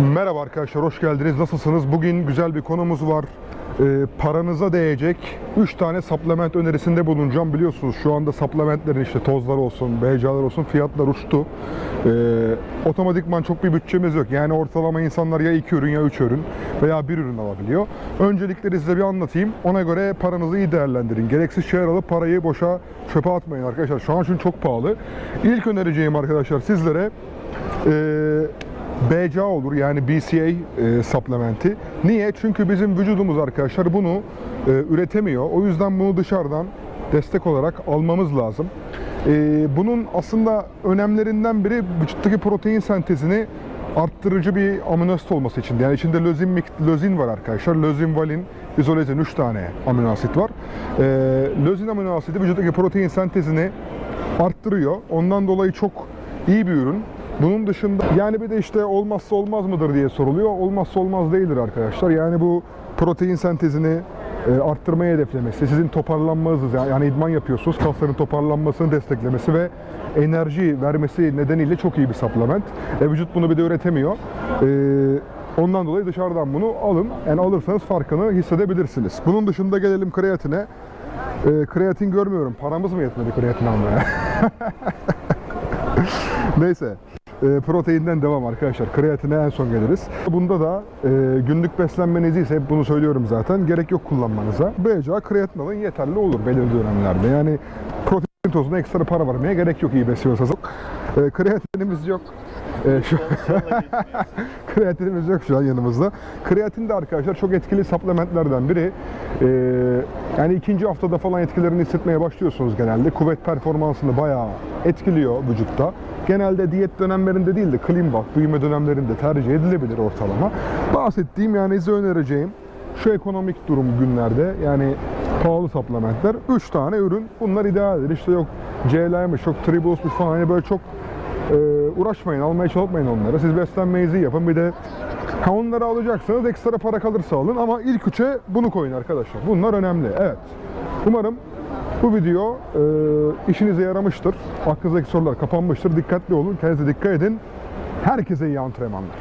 Merhaba arkadaşlar, hoş geldiniz. Nasılsınız? Bugün güzel bir konumuz var. Ee, paranıza değecek 3 tane supplement önerisinde bulunacağım. Biliyorsunuz şu anda supplementlerin işte tozlar olsun, BCA'lar olsun fiyatlar uçtu. Ee, otomatikman çok bir bütçemiz yok. Yani ortalama insanlar ya 2 ürün ya 3 ürün veya 1 ürün alabiliyor. Öncelikleri size bir anlatayım. Ona göre paranızı iyi değerlendirin. Gereksiz şeyler alıp parayı boşa çöpe atmayın arkadaşlar. Şu an çünkü çok pahalı. İlk önereceğim arkadaşlar sizlere ee, BCA olur yani BCA e, supplementi. Niye? Çünkü bizim vücudumuz arkadaşlar bunu e, üretemiyor. O yüzden bunu dışarıdan destek olarak almamız lazım. E, bunun aslında önemlerinden biri vücuttaki protein sentezini arttırıcı bir amino asit olması için. Yani içinde lözin, lözin var arkadaşlar. Lözin, valin, izolezin 3 tane amino asit var. E, lözin amino asidi vücuttaki protein sentezini arttırıyor. Ondan dolayı çok iyi bir ürün. Bunun dışında yani bir de işte olmazsa olmaz mıdır diye soruluyor. Olmazsa olmaz değildir arkadaşlar. Yani bu protein sentezini e, arttırmayı hedeflemesi, sizin toparlanmanızı yani idman yapıyorsunuz, kasların toparlanmasını desteklemesi ve enerji vermesi nedeniyle çok iyi bir supplement. E, vücut bunu bir de üretemiyor. E, ondan dolayı dışarıdan bunu alın. Yani alırsanız farkını hissedebilirsiniz. Bunun dışında gelelim kreatine. E, kreatin görmüyorum. Paramız mı yetmedi kreatin almaya? Neyse. E, proteinden devam arkadaşlar. Kreatine en son geliriz. Bunda da e, günlük beslenmeniz ise hep bunu söylüyorum zaten. Gerek yok kullanmanıza. BCA kreatin alın yeterli olur belirli dönemlerde. Yani protein tozuna ekstra para vermeye gerek yok iyi besliyorsanız. E, kreatinimiz yok. E, şu kreatinimiz yok şu an yanımızda. Kreatin de arkadaşlar çok etkili supplementlerden biri. E, yani ikinci haftada falan etkilerini hissetmeye başlıyorsunuz genelde. Kuvvet performansını bayağı etkiliyor vücutta. Genelde diyet dönemlerinde değil de clean bulk, büyüme dönemlerinde tercih edilebilir ortalama. Bahsettiğim yani size önereceğim şu ekonomik durum günlerde yani pahalı supplementler 3 tane ürün bunlar idealdir. İşte yok CL'miş, yok tribulsmuş falan hani böyle çok uğraşmayın, almaya çalışmayın onları. Siz beslenmenizi yapın. Bir de ha onları alacaksanız ekstra para kalırsa alın ama ilk üçe bunu koyun arkadaşlar. Bunlar önemli. Evet. Umarım bu video e, işinize yaramıştır. Aklınızdaki sorular kapanmıştır. Dikkatli olun. Kendinize dikkat edin. Herkese iyi antrenmanlar.